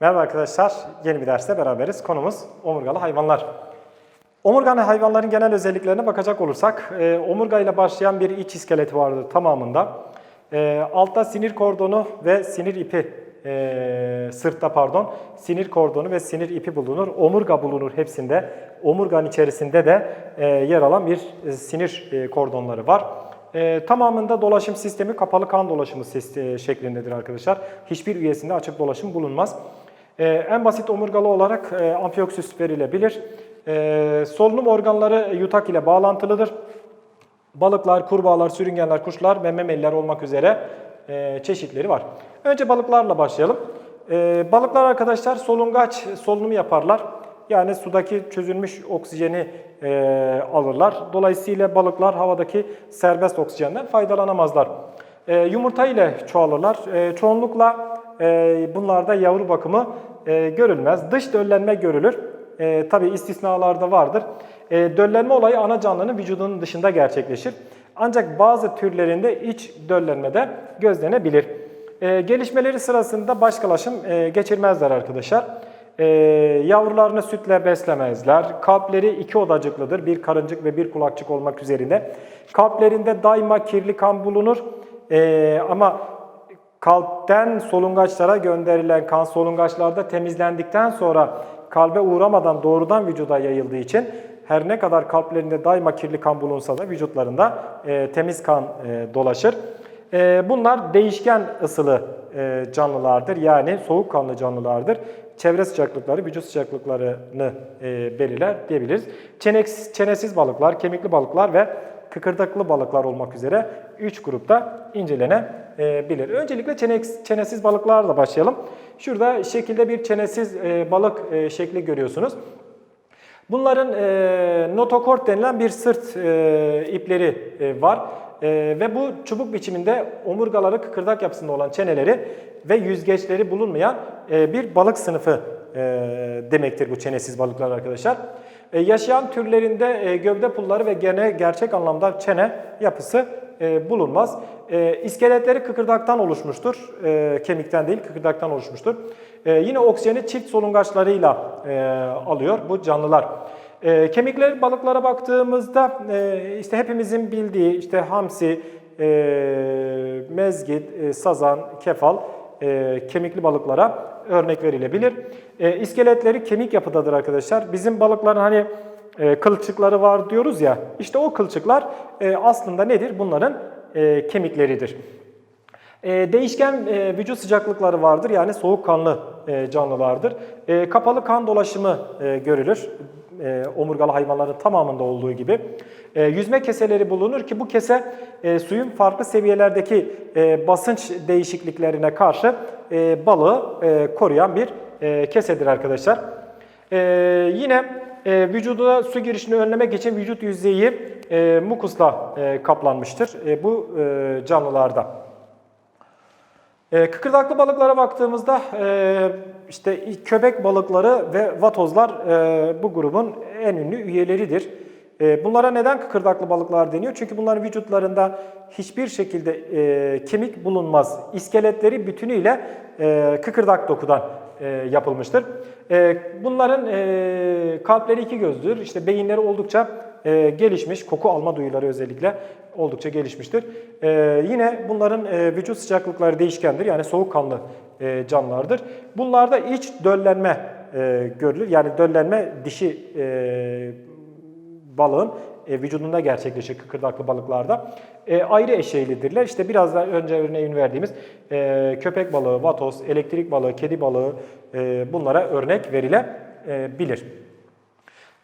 Merhaba arkadaşlar, yeni bir derste beraberiz. Konumuz omurgalı hayvanlar. Omurgalı hayvanların genel özelliklerine bakacak olursak, e, omurga ile başlayan bir iç iskeleti vardır tamamında. E, altta sinir kordonu ve sinir ipi, e, sırtta pardon, sinir kordonu ve sinir ipi bulunur. Omurga bulunur hepsinde. Omurganın içerisinde de e, yer alan bir sinir kordonları var. E, tamamında dolaşım sistemi kapalı kan dolaşımı şeklindedir arkadaşlar. Hiçbir üyesinde açık dolaşım bulunmaz. E, en basit omurgalı olarak e, verilebilir. E, solunum organları yutak ile bağlantılıdır. Balıklar, kurbağalar, sürüngenler, kuşlar ve memeliler olmak üzere e, çeşitleri var. Önce balıklarla başlayalım. E, balıklar arkadaşlar solungaç solunumu yaparlar. Yani sudaki çözülmüş oksijeni e, alırlar. Dolayısıyla balıklar havadaki serbest oksijenden faydalanamazlar. E, yumurta ile çoğalırlar. E, çoğunlukla e, bunlarda yavru bakımı e, görülmez. Dış döllenme görülür. E, Tabi istisnalarda vardır. E, döllenme olayı ana canlının vücudunun dışında gerçekleşir. Ancak bazı türlerinde iç döllenmede gözlenebilir. E, gelişmeleri sırasında başkalaşım e, geçirmezler arkadaşlar. E, yavrularını sütle beslemezler. Kalpleri iki odacıklıdır. Bir karıncık ve bir kulakçık olmak üzerine. Kalplerinde daima kirli kan bulunur. E, ama kalpten solungaçlara gönderilen kan solungaçlarda temizlendikten sonra kalbe uğramadan doğrudan vücuda yayıldığı için her ne kadar kalplerinde daima kirli kan bulunsa da vücutlarında e, temiz kan e, dolaşır. E, bunlar değişken ısılı e, canlılardır. Yani soğukkanlı canlılardır. Çevre sıcaklıkları, vücut sıcaklıklarını e, belirler diyebiliriz. Çenek, çenesiz balıklar, kemikli balıklar ve kıkırdaklı balıklar olmak üzere 3 grupta incelenebilir. Öncelikle çenesiz balıklarla başlayalım. Şurada şekilde bir çenesiz e, balık e, şekli görüyorsunuz. Bunların e, notokort denilen bir sırt ipleri var. Ve bu çubuk biçiminde omurgaları kıkırdak yapısında olan çeneleri ve yüzgeçleri bulunmayan bir balık sınıfı demektir bu çenesiz balıklar arkadaşlar. E, yaşayan türlerinde e, gövde pulları ve gene gerçek anlamda çene yapısı e, bulunmaz. E, iskeletleri kıkırdaktan oluşmuştur. Kemikten değil kıkırdaktan oluşmuştur. Yine oksijeni çift solungaçlarıyla alıyor bu canlılar. E, kemikleri balıklara baktığımızda işte hepimizin bildiği işte hamsi, mezgit, sazan, kefal e, kemikli balıklara örnek verilebilir. E, iskeletleri kemik yapıdadır arkadaşlar. Bizim balıkların hani e, kılçıkları var diyoruz ya. İşte o kılçıklar e, aslında nedir? Bunların e, kemikleridir. E, değişken e, vücut sıcaklıkları vardır yani soğukkanlı canlılardır. E, kapalı kan dolaşımı e, görülür e, omurgalı hayvanların tamamında olduğu gibi. E, yüzme keseleri bulunur ki bu kese e, suyun farklı seviyelerdeki e, basınç değişikliklerine karşı e, balığı e, koruyan bir e, kesedir arkadaşlar. E, yine e, vücuda su girişini önlemek için vücut yüzeyi e, mukusla e, kaplanmıştır e, bu e, canlılarda. E, kıkırdaklı balıklara baktığımızda e, işte köpek balıkları ve vatozlar e, bu grubun en ünlü üyeleridir. E, bunlara neden kıkırdaklı balıklar deniyor? Çünkü bunların vücutlarında hiçbir şekilde kemik bulunmaz. İskeletleri bütünüyle e, kıkırdak dokudan yapılmıştır. Bunların kalpleri iki gözdür. İşte beyinleri oldukça e, gelişmiş, koku alma duyuları özellikle oldukça gelişmiştir. E, yine bunların e, vücut sıcaklıkları değişkendir. Yani soğukkanlı e, canlılardır. Bunlarda iç döllenme e, görülür. Yani döllenme dişi e, balığın e, vücudunda gerçekleşir kıkırdaklı balıklarda. E, ayrı eşeğlidirler. İşte biraz daha önce örneğini verdiğimiz e, köpek balığı, vatoz, elektrik balığı, kedi balığı e, bunlara örnek verilebilir.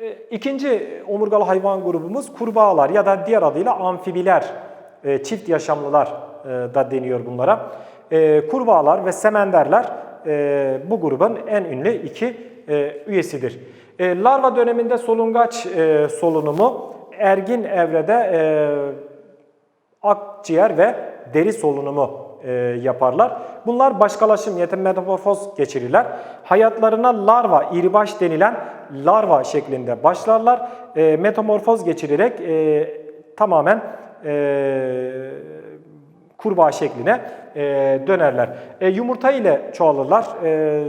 E, İkinci omurgalı hayvan grubumuz kurbağalar ya da diğer adıyla amfibiler, e, çift yaşamlılar e, da deniyor bunlara. Kurbağalar ve semenderler bu grubun en ünlü iki üyesidir. Larva döneminde solungaç solunumu, ergin evrede akciğer ve deri solunumu e, yaparlar. Bunlar başkalaşım, yetim metamorfoz geçirirler. Hayatlarına larva, iribaş denilen larva şeklinde başlarlar. E, metamorfoz geçirerek e, tamamen e, kurbağa şekline e, dönerler. E, yumurta ile çoğalırlar. E,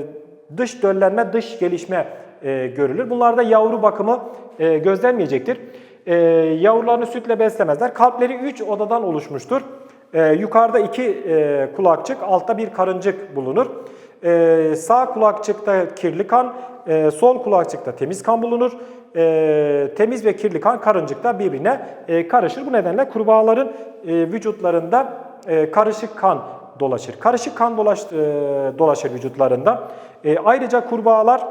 dış döllenme, dış gelişme e, görülür. Bunlarda yavru bakımı e, gözlenmeyecektir. E, yavrularını sütle beslemezler. Kalpleri 3 odadan oluşmuştur. E, yukarıda iki e, kulakçık, altta bir karıncık bulunur. E, sağ kulakçıkta kirli kan, e, sol kulakçıkta temiz kan bulunur. E, temiz ve kirli kan karıncıkta birbirine e, karışır. Bu nedenle kurbağaların vücutlarında karışık kan dolaşır. Karışık kan dolaş, dolaşır vücutlarında. Ayrıca kurbağalar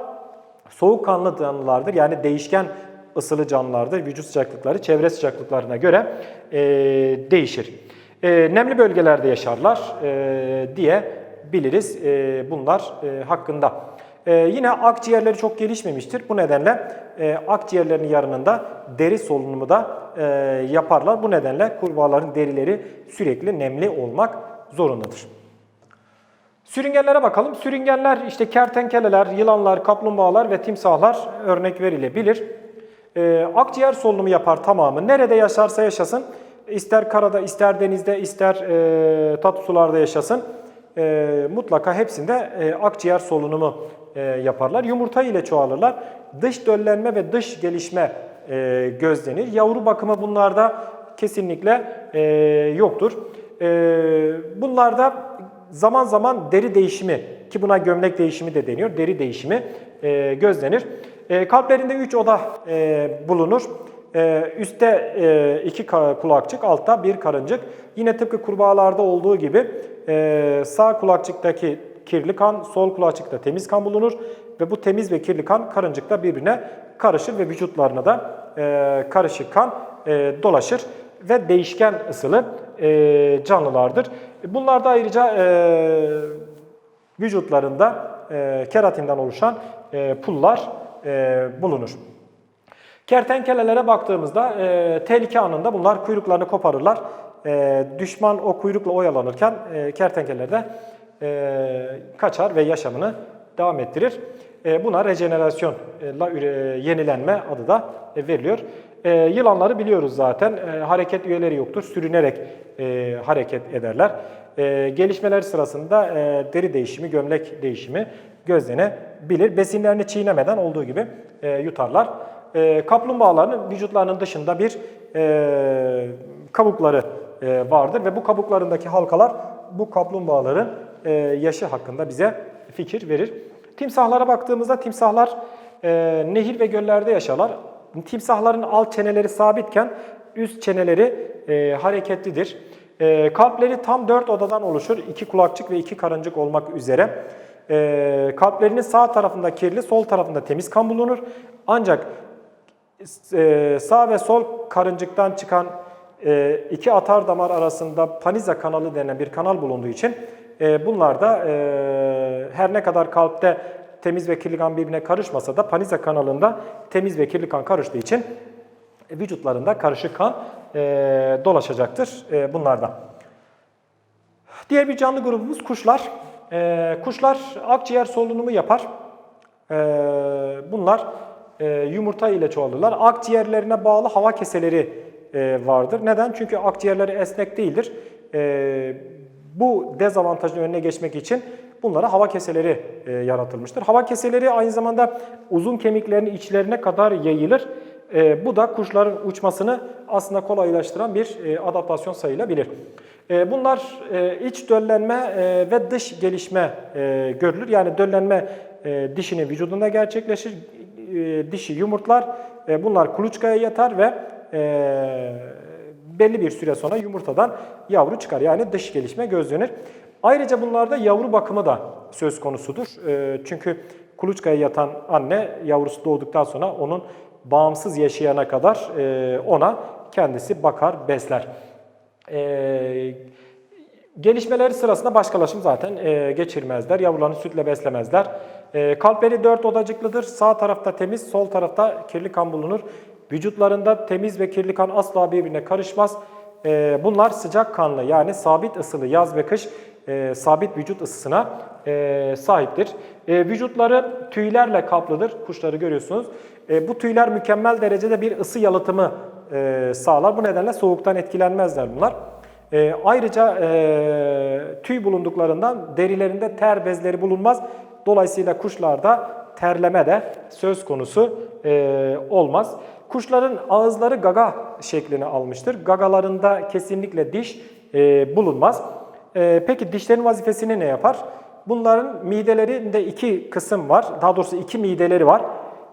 soğukkanlı canlılardır. Yani değişken ısılı canlılardır. Vücut sıcaklıkları çevre sıcaklıklarına göre e, değişir. E, nemli bölgelerde yaşarlar e, diye biliriz e, bunlar e, hakkında. E, yine akciğerleri çok gelişmemiştir. Bu nedenle e, akciğerlerin yanında deri solunumu da e, yaparlar. Bu nedenle kurbağaların derileri sürekli nemli olmak zorundadır. Sürüngenlere bakalım. Sürüngenler işte kertenkeleler, yılanlar, kaplumbağalar ve timsahlar örnek verilebilir. Ee, akciğer solunumu yapar tamamı. Nerede yaşarsa yaşasın, ister karada, ister denizde, ister e, tatlı sularda yaşasın, e, mutlaka hepsinde e, akciğer solunumu e, yaparlar. Yumurta ile çoğalırlar. Dış döllenme ve dış gelişme e, gözlenir. Yavru bakımı bunlarda kesinlikle e, yoktur. E, bunlarda zaman zaman deri değişimi ki buna gömlek değişimi de deniyor. Deri değişimi e, gözlenir. E, kalplerinde 3 oda e, bulunur. E, üstte e, iki kulakçık, altta bir karıncık. Yine tıpkı kurbağalarda olduğu gibi e, sağ kulakçıktaki kirli kan, sol kulakçıkta temiz kan bulunur ve bu temiz ve kirli kan karıncıkta birbirine karışır ve vücutlarına da e, karışık kan dolaşır ve değişken ısılı e, canlılardır. Bunlarda ayrıca vücutlarında keratinden oluşan e, pullar e, bulunur. Kertenkelelere baktığımızda e, tehlike anında bunlar kuyruklarını koparırlar. E, düşman o kuyrukla oyalanırken e, kertenkeler de e, kaçar ve yaşamını devam ettirir. E, buna rejenerasyonla üre- yenilenme adı da e, veriliyor. E, yılanları biliyoruz zaten. E, hareket üyeleri yoktur. Sürünerek e, hareket ederler. E, gelişmeler sırasında e, deri değişimi, gömlek değişimi gözlenebilir. Besinlerini çiğnemeden olduğu gibi e, yutarlar. E, kaplumbağaların vücutlarının dışında bir e, kabukları e, vardır ve bu kabuklarındaki halkalar bu kaplumbağaların e, yaşı hakkında bize fikir verir. Timsahlara baktığımızda timsahlar e, nehir ve göllerde yaşarlar. Timsahların alt çeneleri sabitken üst çeneleri hareketlidir. Kalpleri tam dört odadan oluşur. iki kulakçık ve iki karıncık olmak üzere. Kalplerinin sağ tarafında kirli, sol tarafında temiz kan bulunur. Ancak sağ ve sol karıncıktan çıkan e, iki atar damar arasında Paniza kanalı denen bir kanal bulunduğu için e, bunlar da e, her ne kadar kalpte temiz ve kirli kan birbirine karışmasa da Paniza kanalında temiz ve kirli kan karıştığı için vücutlarında karışık kan e, dolaşacaktır e, bunlardan. Diğer bir canlı grubumuz kuşlar. E, kuşlar akciğer solunumu yapar. E, bunlar e, yumurta ile çoğalırlar. Akciğerlerine bağlı hava keseleri e, vardır. Neden? Çünkü akciğerleri esnek değildir. E, bu dezavantajın önüne geçmek için bunlara hava keseleri yaratılmıştır. Hava keseleri aynı zamanda uzun kemiklerin içlerine kadar yayılır. Bu da kuşların uçmasını aslında kolaylaştıran bir adaptasyon sayılabilir. Bunlar iç döllenme ve dış gelişme görülür. Yani döllenme e, dişinin vücudunda gerçekleşir. E, dişi yumurtlar, e, bunlar kuluçkaya yatar ve e, belli bir süre sonra yumurtadan yavru çıkar. Yani dış gelişme gözlenir. Ayrıca bunlarda yavru bakımı da söz konusudur. Çünkü kuluçkaya yatan anne yavrusu doğduktan sonra onun bağımsız yaşayana kadar ona kendisi bakar, besler. Gelişmeleri sırasında başkalaşım zaten geçirmezler. Yavrularını sütle beslemezler. E, kalpleri dört odacıklıdır. Sağ tarafta temiz, sol tarafta kirli kan bulunur. Vücutlarında temiz ve kirli kan asla birbirine karışmaz. E, bunlar sıcak kanlı yani sabit ısılı yaz ve kış e, sabit vücut ısısına sahiptir. Vücutları tüylerle kaplıdır. Kuşları görüyorsunuz. Bu tüyler mükemmel derecede bir ısı yalıtımı sağlar. Bu nedenle soğuktan etkilenmezler bunlar. E, ayrıca e, tüy bulunduklarından derilerinde ter bezleri bulunmaz. Dolayısıyla kuşlarda terleme de söz konusu e, olmaz. Kuşların ağızları gaga şeklini almıştır. Gagalarında kesinlikle diş e, bulunmaz. E, peki dişlerin vazifesini ne yapar? Bunların midelerinde iki kısım var. Daha doğrusu iki mideleri var.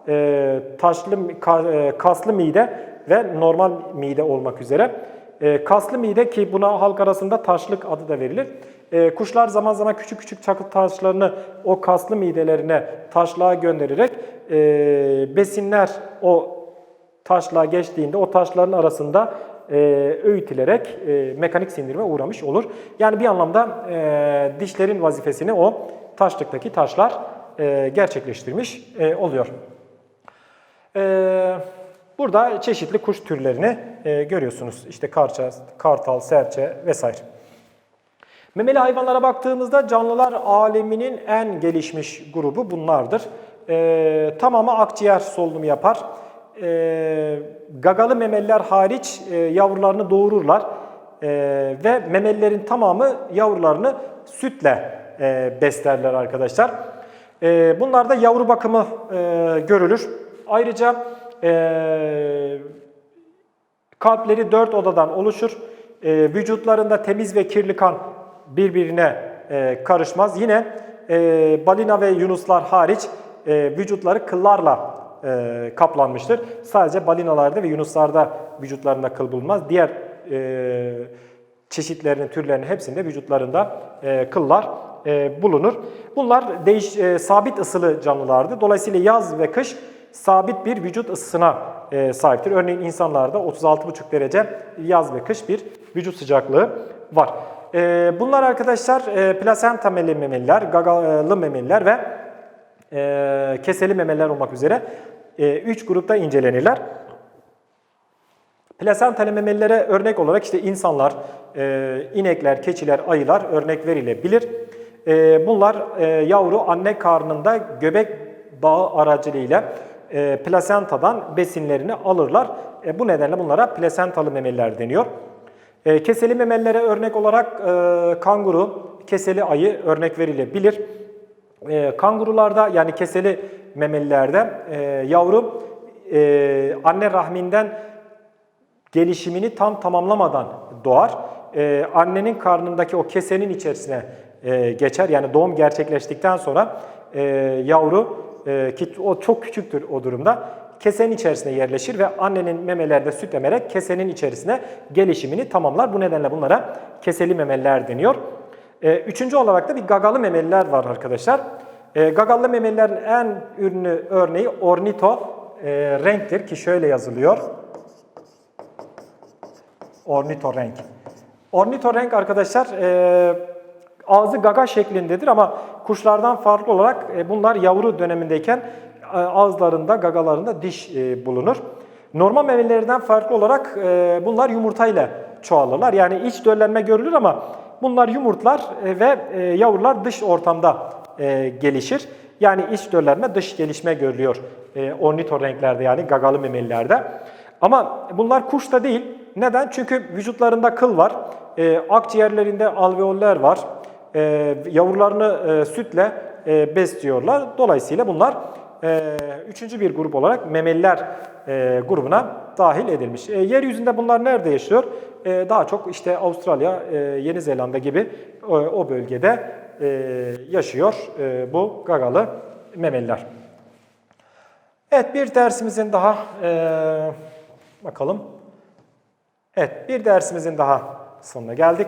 E, taşlı, e, kaslı mide ve normal mide olmak üzere. E, kaslı mide ki buna halk arasında taşlık adı da verilir. E, kuşlar zaman zaman küçük küçük çakıl taşlarını o kaslı midelerine taşlığa göndererek e, besinler o taşlığa geçtiğinde o taşların arasında öğütülerek mekanik sindirime uğramış olur. Yani bir anlamda dişlerin vazifesini o taşlıktaki taşlar gerçekleştirmiş oluyor. Burada çeşitli kuş türlerini e, görüyorsunuz. İşte karça, kartal, serçe vesaire. Memeli hayvanlara baktığımızda canlılar aleminin en gelişmiş grubu bunlardır. Ee, tamamı akciğer solunumu yapar. Ee, gagalı memeliler hariç e, yavrularını doğururlar. Ee, ve memelilerin tamamı yavrularını sütle e, beslerler arkadaşlar. Ee, bunlarda yavru bakımı e, görülür. Ayrıca e, Kalpleri dört odadan oluşur. E, vücutlarında temiz ve kirli kan birbirine e, karışmaz. Yine e, balina ve yunuslar hariç e, vücutları kıllarla e, kaplanmıştır. Sadece balinalarda ve yunuslarda vücutlarında kıl bulunmaz. Diğer e, çeşitlerinin, türlerinin hepsinde vücutlarında e, kıllar e, bulunur. Bunlar değiş, e, sabit ısılı canlılardı. Dolayısıyla yaz ve kış sabit bir vücut ısısına e, sahiptir. Örneğin insanlarda 36,5 derece yaz ve kış bir vücut sıcaklığı var. E, bunlar arkadaşlar e, plasenta memeliler, gagalı memeliler ve e, keseli memeliler olmak üzere 3 grupta incelenirler. Plasentalı memelilere örnek olarak işte insanlar, e, inekler, keçiler, ayılar örnek verilebilir. E, bunlar e, yavru anne karnında göbek bağı aracılığıyla e, plasentadan besinlerini alırlar. E, bu nedenle bunlara plasentalı memeliler deniyor. E, keseli memelilere örnek olarak kanguru, keseli ayı örnek verilebilir. Kangurularda yani keseli memelilerde yavru anne rahminden gelişimini tam tamamlamadan doğar. Annenin karnındaki o kesenin içerisine geçer. Yani doğum gerçekleştikten sonra yavru e, ki o çok küçüktür o durumda. Kesenin içerisine yerleşir ve annenin memelerde süt emerek kesenin içerisine gelişimini tamamlar. Bu nedenle bunlara keseli memeliler deniyor. E, üçüncü olarak da bir gagalı memeliler var arkadaşlar. E, gagalı memelilerin en ünlü örneği ornito renktir ki şöyle yazılıyor. Ornitorenk. Ornitorenk arkadaşlar e, ağzı gaga şeklindedir ama kuşlardan farklı olarak e, bunlar yavru dönemindeyken e, ağızlarında, gagalarında diş e, bulunur. Normal memelilerden farklı olarak bunlar yumurtayla çoğalırlar. Yani iç döllenme görülür ama bunlar yumurtlar ve yavrular dış ortamda gelişir. Yani iç döllenme, dış gelişme görülüyor ornitorenklerde yani gagalı memelilerde. Ama bunlar kuş da değil. Neden? Çünkü vücutlarında kıl var, akciğerlerinde alveoller var, e, yavrularını e, sütle e, besliyorlar. Dolayısıyla bunlar e, üçüncü bir grup olarak memeliler e, grubuna dahil edilmiş. E, yeryüzünde bunlar nerede yaşıyor? E, daha çok işte Avustralya, e, Yeni Zelanda gibi o, o bölgede e, yaşıyor e, bu gagalı memeliler. Evet bir dersimizin daha e, bakalım. Evet bir dersimizin daha sonuna geldik.